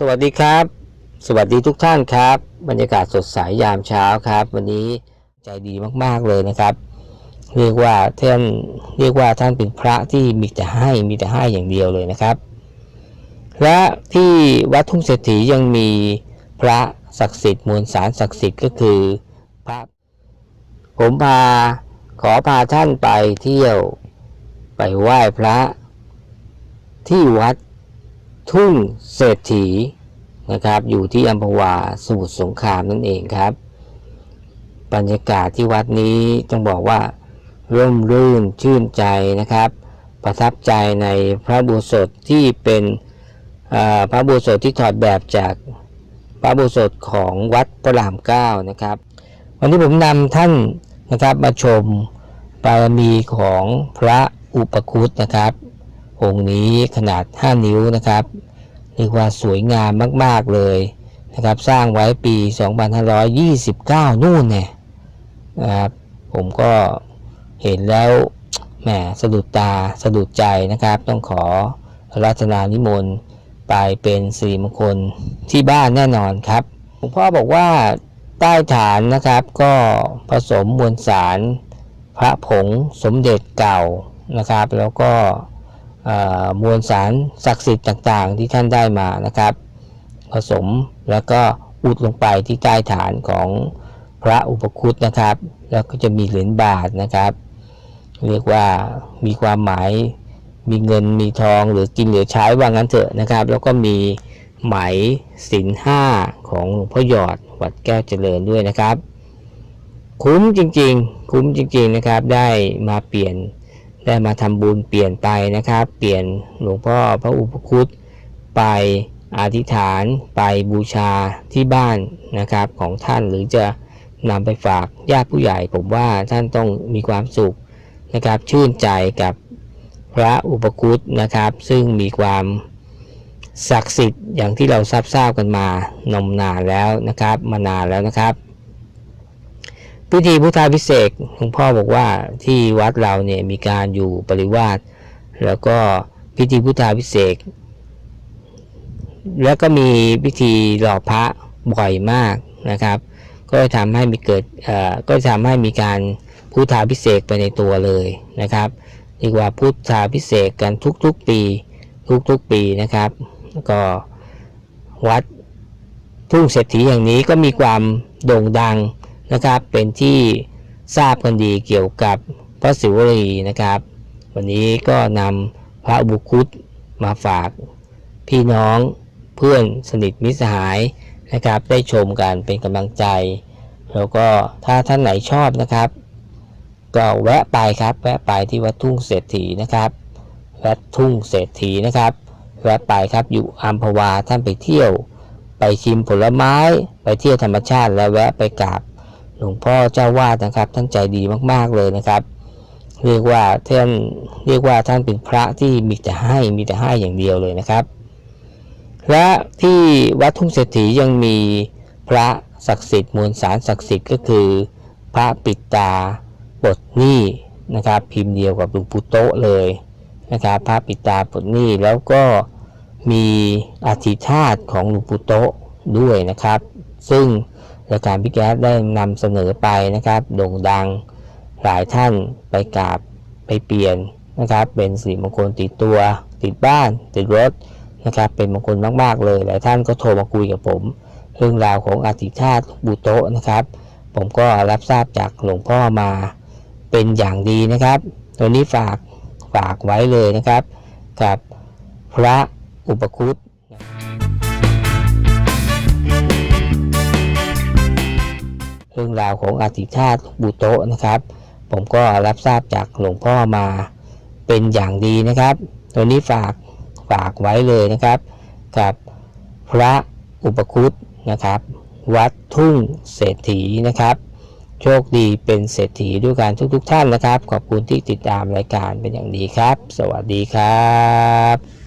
สวัสดีครับ สวัสดีทุกท่านครับ บรรยากาศสดใสยามเช้าครับ วันนี้ใจดีมากๆเลยนะครับ เรียกว่าท่านเรียกว่าท่านเป็นพระที่มีแต่ให้มีแต่ให้อย่างเดียวเลยนะครับ และที่วัดทุ่งเศรษฐียังมีพระศักดิ์สิทธิ์มวลสารศักดิ์สิทธิ์ก็คือพระผมพาขอพาท่านไปเที่ยวไปไหว้พระที่วัด ทุ่งเศรษฐีนะครับ อยู่ที่อัมพวาสมุทรสงครามนั่นเองครับ บรรยากาศที่วัดนี้ต้องบอกว่าร่มรื่นชื่นใจนะครับ ประทับใจในพระบูสดที่เป็นพระบูสดที่ถอดแบบจากพระบูสดของวัดพระรามเก้านะครับ วันนี้ผมนำท่านนะครับมาชมบารมีของพระอุปคุตนะครับ องค์นี้ขนาด 5 นิ้วนะครับเรียกว่าสวยงามมาก ๆ เลยนะครับ สร้างไว้ปี 2529 นู่นเนี่ยนะครับผมก็เห็นแล้วแหมสะดุดตาสะดุดใจนะครับ ต้องขอรัตนานิมนต์ไปเป็นสิริมงคลที่บ้านแน่นอนครับหลวงพ่อบอกว่าใต้ฐานนะครับก็ผสมมวลสารพระผงสมเด็จเก่านะครับ แล้วก็ มวลสารศักดิ์สิทธิ์ต่างๆ ที่ท่านได้มานะครับ ผสมแล้วก็อุดลงไปที่ใต้ฐานของพระอุปคุตนะครับ แล้วก็จะมีเหรียญบาทนะครับ เรียกว่ามีความหมายมีเงินมีทองหรือกินหลือใช้ว่างั้นเถอะนะครับ แล้วก็มีไหมสินห้าของหลวงพ่อหยอดวัดแก้วเจริญด้วยนะครับ คุ้มจริงๆ คุ้มจริงๆนะครับ ได้มาเปลี่ยน ได้มาทำบุญเปลี่ยนไปนะครับ เปลี่ยนหลวงพ่อพระอุปคุตไปอธิษฐานไปบูชาที่บ้านนะครับของท่านหรือจะนำไปฝากญาติผู้ใหญ่ ผมว่าท่านต้องมีความสุขนะครับ ชื่นใจกับพระอุปคุตนะครับ ซึ่งมีความศักดิ์สิทธิ์อย่างที่เราทราบทราบกันมานมนานแล้วนะครับ มานานแล้วนะครับ พิธีพุทธาพิเศษหลวงพ่อบอกว่าที่วัดเราเนี่ยมีการอยู่ปริวาสแล้วก็พิธีพุทธาพิเศษแล้วก็มีพิธีหล่อพระบ่อยมากนะครับ ก็จะทำให้มีเกิดก็จะทำให้มีการพุทธาพิเศษไปในตัวเลยนะครับเรียกว่าพุทธาพิเศษกันทุกๆปีทุกๆปีนะครับก็วัดทุ่งเศรษฐีอย่างนี้ก็มีความโด่งดัง นะครับ เป็นที่ทราบกันดีเกี่ยวกับพระศิวลีนะครับ วันนี้ก็นำพระบุคุตมาฝาก พี่น้องเพื่อนสนิทมิตรสหายนะครับ ได้ชมกันเป็นกำลังใจ แล้วก็ถ้าท่านไหนชอบนะครับ ก็แวะไปครับ แวะไปที่วัดทุ่งเศรษฐีนะครับวัดทุ่งเศรษฐีนะครับแวะไปครับอยู่อัมพวาท่านไปเที่ยว ไปชิมผลไม้ ไปเที่ยวธรรมชาติแล้วแวะไปกราบ หลวงพ่อเจ้าวาดนะครับ ท่านใจดีมากๆเลยนะครับ เรียกว่าท่านเรียกว่าท่านเป็นพระที่มีแต่ให้มีแต่ให้อย่างเดียวเลยนะครับ และที่วัดทุ่งเศรษฐียังมีพระศักดิ์สิทธิ์มวลสารศักดิ์สิทธิ์ก็คือ พระปิดตาปลดหนี้นะครับ พิมพ์เดียวกับหลวงปู่โตะเลยนะครับพระปิดตาปลดนี้แล้วก็มีอธิธาตของหลวงปู่โตะด้วยนะครับ ซึ่ง รายการพี่แก๊สได้นำเสนอไปนะครับ โด่งดังหลายท่านไปกราบไปเปลี่ยนนะครับ เป็นสีมงคลติดตัว ติดบ้าน ติดรถนะครับ เป็นมงคลมาก ๆ เลย หลายท่านก็โทรมาคุยกับผม เรื่องราวของอธิธาตุหลวงปู่โตะนะครับ ผมก็รับทราบจากหลวงพ่อมาเป็นอย่างดีนะครับ ตัวนี้ฝากฝากไว้เลยนะครับ กับพระอุปคุต รื่องราวของอธิธาตุหลวงปู่โตะนะครับ ผมก็รับทราบจากหลวงพ่อมาเป็นอย่างดีนะครับ ตัวนี้ฝากฝากไว้เลยนะครับ กับพระอุปคุตนะครับ วัดทุ่งเศรษฐีนะครับ โชคดีเป็นเศรษฐีด้วยกันทุกๆทท่านนะครับ ขอบคุณที่ติดตามรายการเป็นอย่างดีครับ สวัสดีครับ